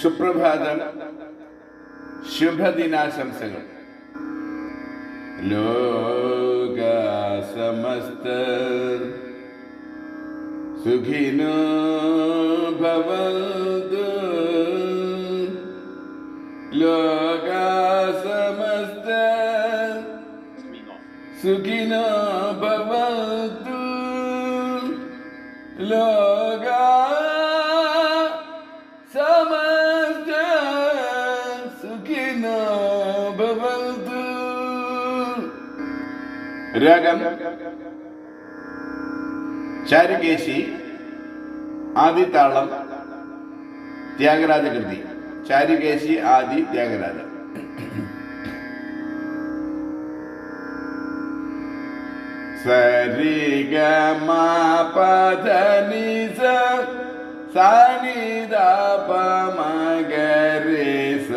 സുപ്രഭാതം ശുഭദിനാശംസകൾ ലോക സമസ്ത സുഖിനോ ഭവന്തു ലോക സമസ്ത സുഖിനോ രാഗം ചാരുകേശി ആദിതാളം ത്യാഗരാജ കൃതി ചാരുകേശി ആദി ത്യാഗരാജ സരി ഗ മ പദ നി സ സ നി ദ പ മ ഗ രെ സ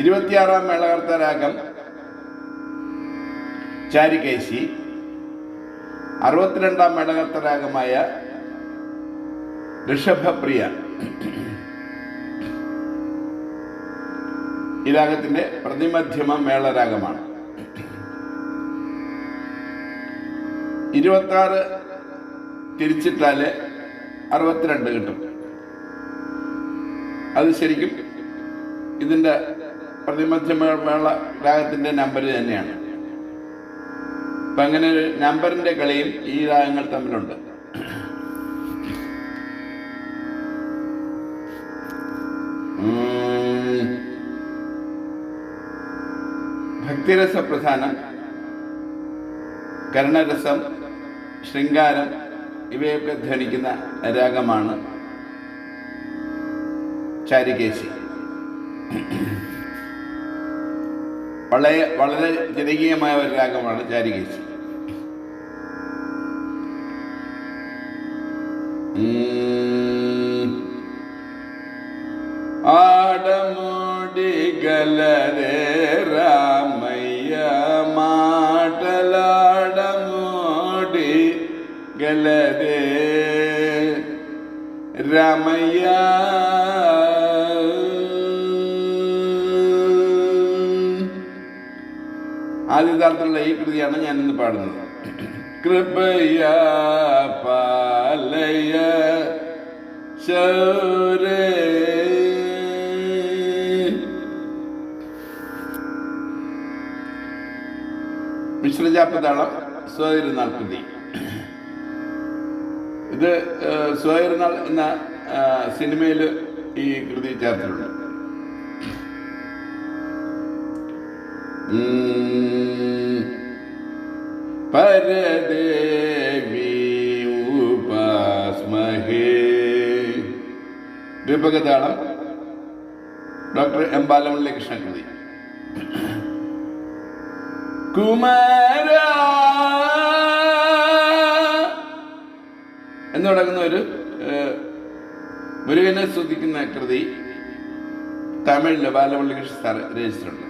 ഇരുപത്തിയാറാം മേളകർത്ത രാഗം ചാരികേശി. അറുപത്തിരണ്ടാം മേളകർത്ത രാഗമായ ഋഷഭപ്രിയ. ഈ രാഗത്തിന്റെ പ്രതിമധ്യമ മേളരാഗമാണ്. ഇരുപത്തി ആറ് തിരിച്ചിട്ടാൽ അറുപത്തിരണ്ട് കിട്ടും. അത് ശരിക്കും ഇതിന്റെ പ്രതിമധ്യമ മേള രാഗത്തിന്റെ നമ്പർ തന്നെയാണ്. അപ്പൊ അങ്ങനെ ഒരു നമ്പറിന്റെ കളിയും ഈ രാഗങ്ങൾ തമ്മിലുണ്ട്. ഭക്തിരസ പ്രധാനം കരുണരസം ശൃംഗാരം ഇവയൊക്കെ ധ്വനിക്കുന്ന രാഗമാണ് ചാരികേശി. വളരെ വളരെ ജനകീയമായ ഒരു രാഗമാണ് ചാരികേശി. ഗലരേ ആദ്യ ആദ്യതാർത്ഥമുള്ള ഈ കൃതിയാണ് ഞാൻ ഇന്ന് പാടുന്നത്. കൃപയ പാലയ ശൗരേ. മിശ്രജാപ്പതാളം സ്വയരുന്നാൾ കൃതി. ഇത് ഏഹ്, എന്ന സിനിമയിൽ ഈ കൃതി ചേർത്തിട്ടുണ്ട്. പരദേവി ഉപാസ്മഹേ ഡോക്ടർ എം ബാലമുരളി കൃഷ്ണകൃതി കുമാര എന്ന് തുടങ്ങുന്ന ഒരു മുരുകനെ സ്തുതിക്കുന്ന കൃതി തമിഴിൽ ബാലപള്ളി കൃഷ്ണ സാർ രചിച്ചിട്ടുണ്ട്.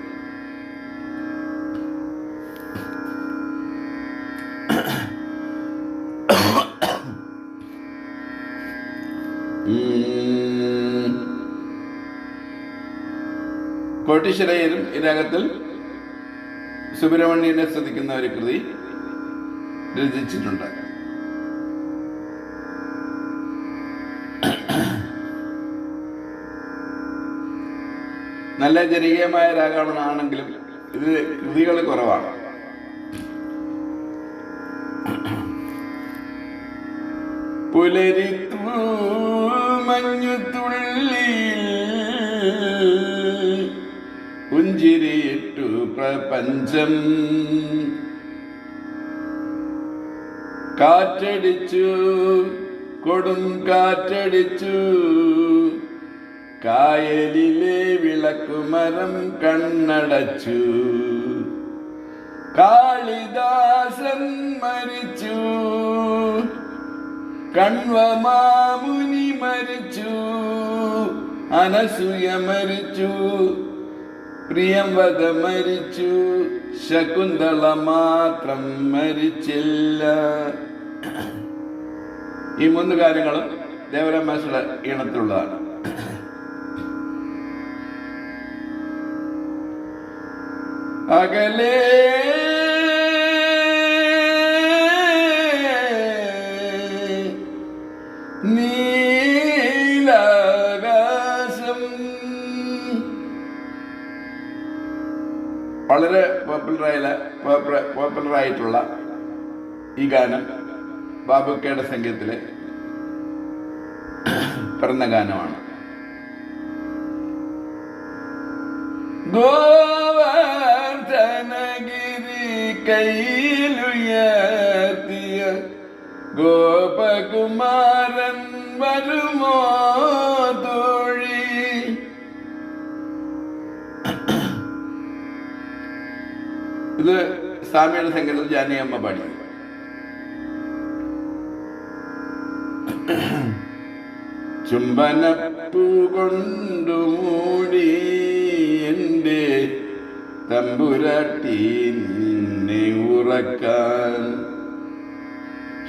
കോട്ടീശ്വരയ്യരും ഈ സുബ്രഹ്മണ്യനെ ശ്രദ്ധിക്കുന്ന ഒരു കൃതി രചിച്ചിട്ടുണ്ട് നല്ല ജനകീയമായ രാഗമാണെങ്കിലും ഇത് കൃതികൾ കുറവാണ്. പുലരിത്തു തുള്ളി പുഞ്ചിരിയിട്ടു പ്രപഞ്ചം. കാറ്റടിച്ചു കൊടും കാറ്റടിച്ചു കായലിലെ വിളക്കുമരം കണ്ണടച്ചു. കാളിദാസൻ മരിച്ചു. കൺവമാമുനി മരിച്ചു. അനസൂയ മരിച്ചു. പ്രിയംവത മരിച്ചു. ശകുന്തള മാത്രം മരിച്ചില്ല. ഈ മൂന്ന് കാര്യങ്ങളും ദേവരാമാശയുടെ ഈണത്തിലുള്ളതാണ്. നീലാകാശം. വളരെ പോപ്പുലറായ പോപ്പുലറായിട്ടുള്ള ഈ ഗാനം ബാബുക്കയുടെ സംഗീതത്തിലെ പിറന്ന ഗാനമാണ്. ഗോവർദ്ധനഗിരി കയ്യിലുയർത്തിയ ഗോപകുമാരൻ വരുമോ തോഴി? ഇത് സ്വാമിയുടെ സംഗീതത്തിൽ ജാനിയമ്മ പാടി ചുംബനപ്പൂ കൊണ്ടു മൂടി എന്റെ തമ്പുരട്ടി നിന്നെ ഉറക്കാൻ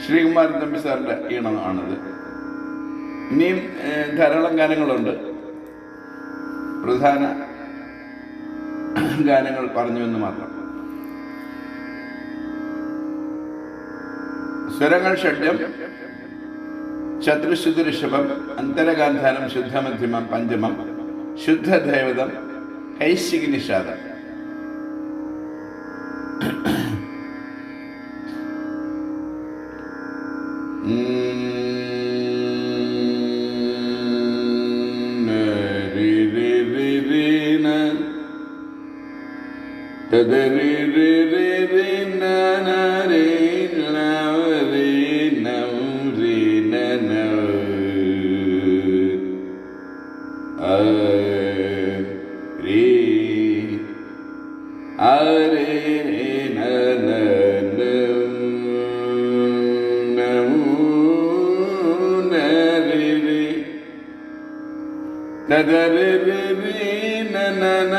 ശ്രീകുമാരൻ തമ്പി സാറിന്റെ ഈണമാണത്. ഇനിയും ധാരാളം ഗാനങ്ങളുണ്ട്. പ്രധാന ഗാനങ്ങൾ പറഞ്ഞു എന്ന് മാത്രം. സ്വരങ്ങൾ ഷഡ്യം ശത്രുശുദ്ധ ഋഷഭം അന്തരഗാന്ധാനം ശുദ്ധമധ്യമം പഞ്ചമം ശുദ്ധദൈവതം കൈശിക് നിഷാദം. na na na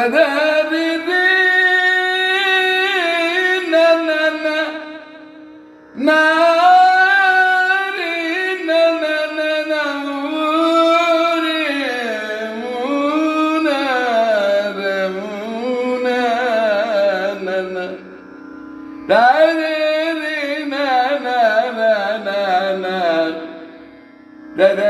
متذرذين نار نور منار منار نار نار نار نار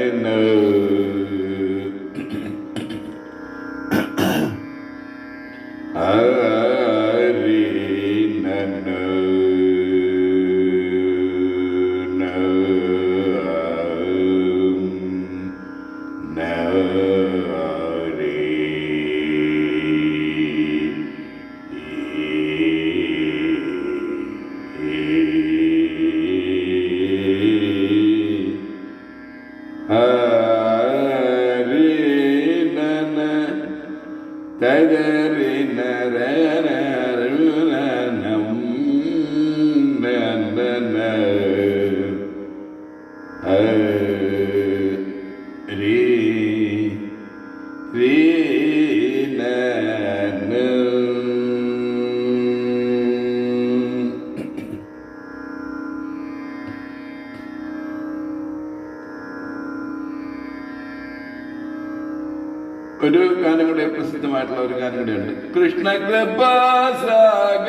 ഒരു ഗാനം കൂടെ പ്രസിദ്ധമായിട്ടുള്ള ഒരു ഗാനം കൂടെ ഉണ്ട് കൃഷ്ണ കൃപാസാഗരം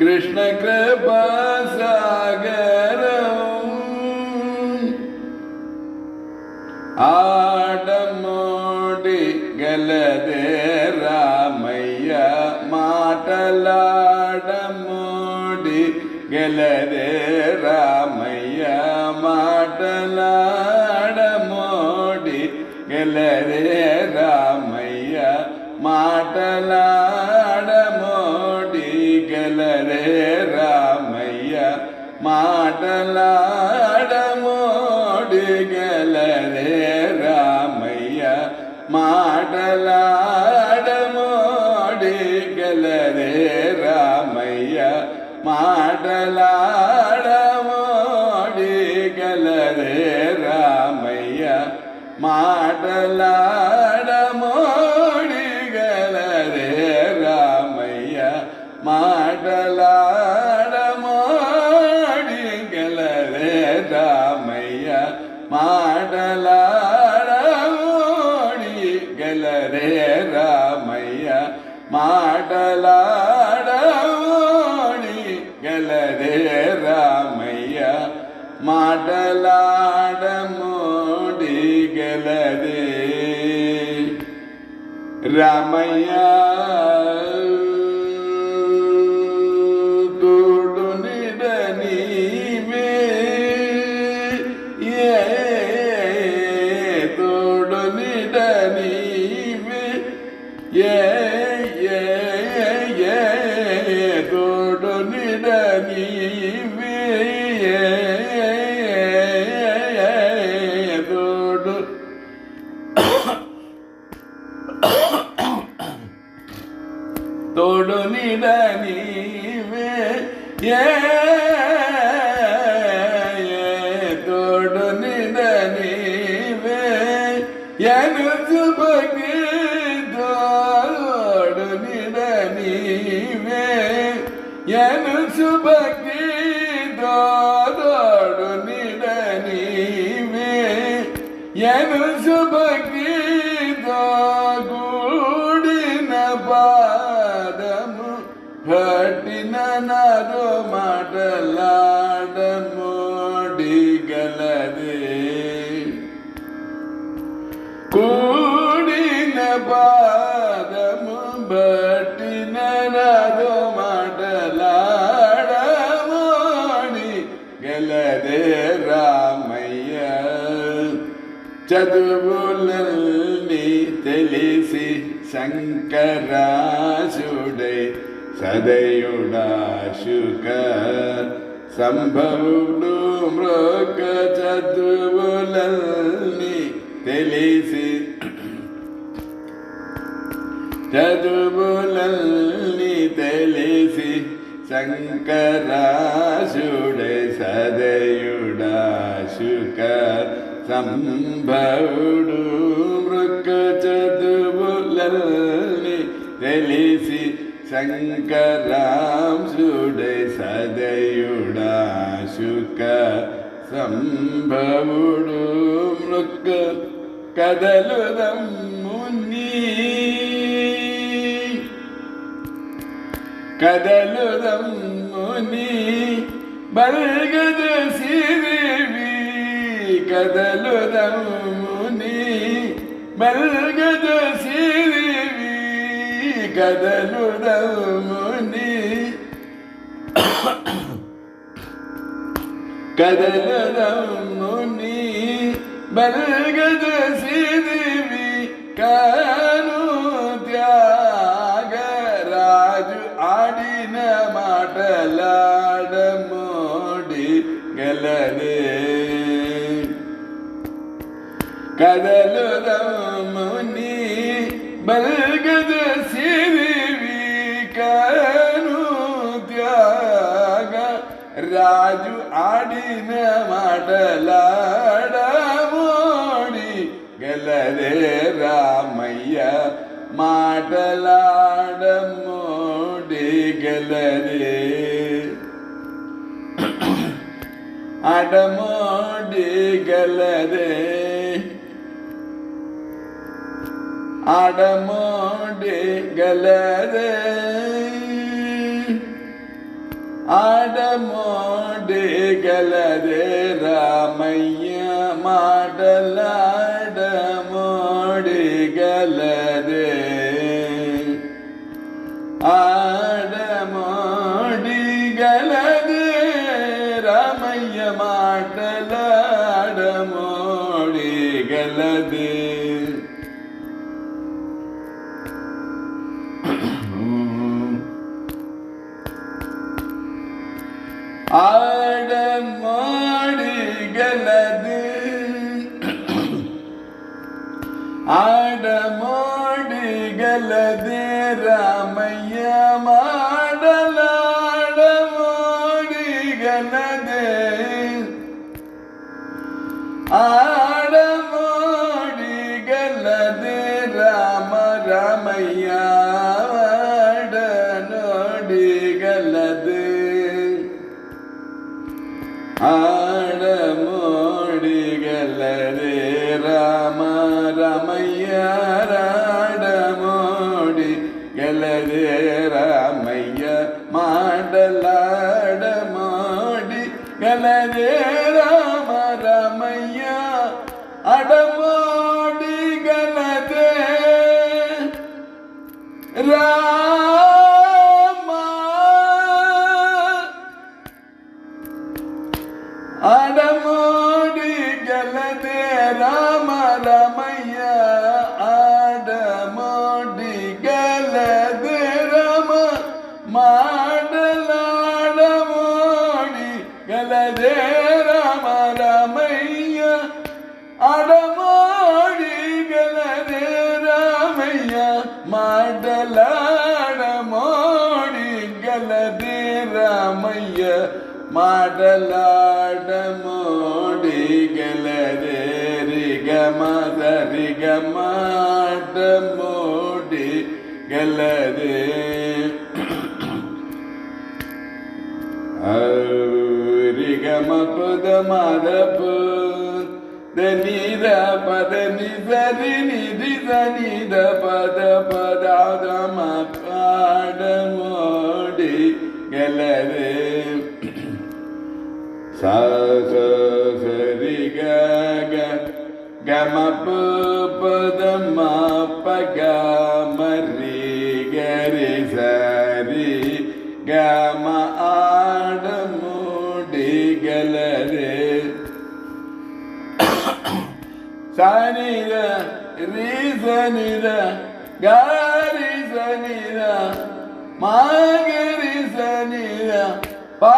കൃഷ്ണ കൃപാസാഗരം ఆడమోడి గలదే రామయ్య మాటలాడమోడి గలదే రామయ్య మాటలాడమోడి ఎల్లరే రామయ్య మాటలాడమోడి గలరే రామయ్య మాటలాడమోడి గలరే ರಾಮಯ್ಯ ಮಾಡಲಾಡೋಣಿ ಗಲದೆ ರಾಮಯ್ಯ ಮಾಡಲಾಡ ಮೋಡಿ ಗಲದೆ ರಾಮಯ್ಯ తోడు నీడనీవే ఏ చదువులని తెలిసి శంకరాశుడై సదయుడాశుక సంభవుడు మృక చదువులని తెలిసి చదువులని తెలిసి శంకరాశుడై సదయుడాశుక సంభవుడు మృక చదువులని తెలిసి ശങ്കരാംശുടെ സദയുടാ ശുക സംഭവുടു മൃക്ക കദലുതം മുന്നി. കദലുതം മുനി ബൽഗത സിരി కదలు రమ్ముని మల్గదు సిరివి కదలు రమ్ముని కదలు రమ్ముని మల్గదు సిరివి కా കടലുരമുനി ബൽഗദ സിവിക്കാനു ത്യാഗ രാജു ആടിന മടലാട മോടി ഗലരേ രാമയ്യ മാടലാട മോടി ഗലരേ അടമോടി ഗലരേ അടമോടികളരെ ഗലരേ രാമയ്യ മാടലാ. ಕೇಳದೆ ರಾಮಯ್ಯ ಮಾಡಲಾಡ ಮೋಡಿಗನದೆ ಆಡ ಮೋಡಿಗಲ್ಲದೆ ರಾಮ ರಾಮಯ್ಯ நடமாடிகளே ரிகமத ரிகமாட மோடி கலதே ரிகம பத மதப்பு தனித பத நிசரி நிதி தனித பத பதாதம பாட மோடி கலதே ಸ ಸರಿ ಗ ಗಮ ಪದ ಮಾಪ ಗ ಮರಿ ಗರಿ ಸರಿ ಗಮ ಆಡ ಮೂಡಿಗಲರೆ ಸನಿರ ರೀ ಸನಿರ ಗಾರಿ ಸನಿರ ಮಾಗರಿ ಸನಿರ ಪಾ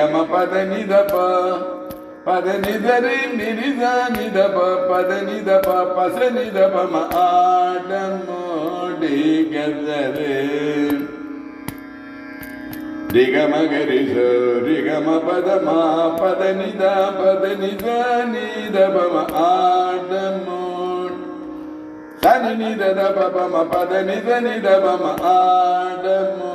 గమ పద నిద పద నిదరి నిరిద నిద పద నిద పస నిద పమ ఆడమోడి గదరే రిగమ గరిస రిగమ పద మా పద నిద పద నిద నిద పమ ఆడమో సని నిద పమ పద నిద నిద పమ ఆడమో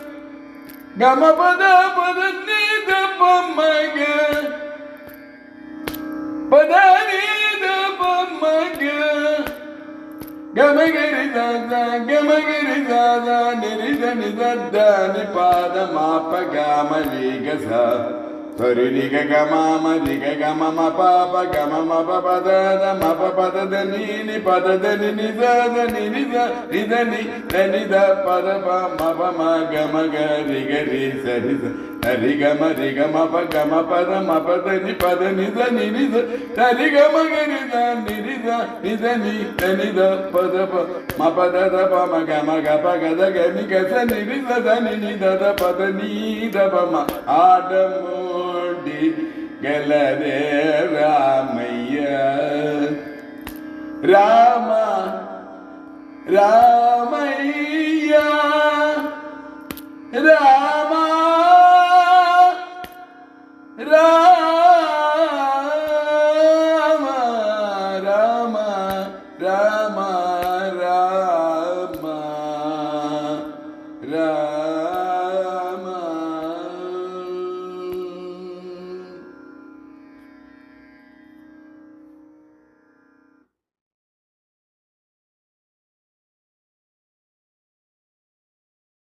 గమపద పదని దమ్మగ పదని దమ్మగ గమగరి దాదా గమగరి దాదా నిరిదని దద్దని పాదమాప గమలి గస Hari ni ga ga ma ma ni ga ga ma ma pa pa ga ma ma pa pa da da ma pa pa da da ni ni pa da da ni ni da da ni ni da ni da ni da ni da pa da pa ma pa ma ga ma ga ri ga ri sa ri sa da ga ma ri ga ma pa ga ma pa da ma pa da ni pa da ni da ni ni da da ri ga ma ga ri da ni ni da ni da ni da ni da pa da pa ma pa da da pa ma ga ma ga pa ga da ga ni ga sa ni ni da da ni ni da da pa da ni da pa ma adamu கொடி கலவே ராமையா ராமா ரா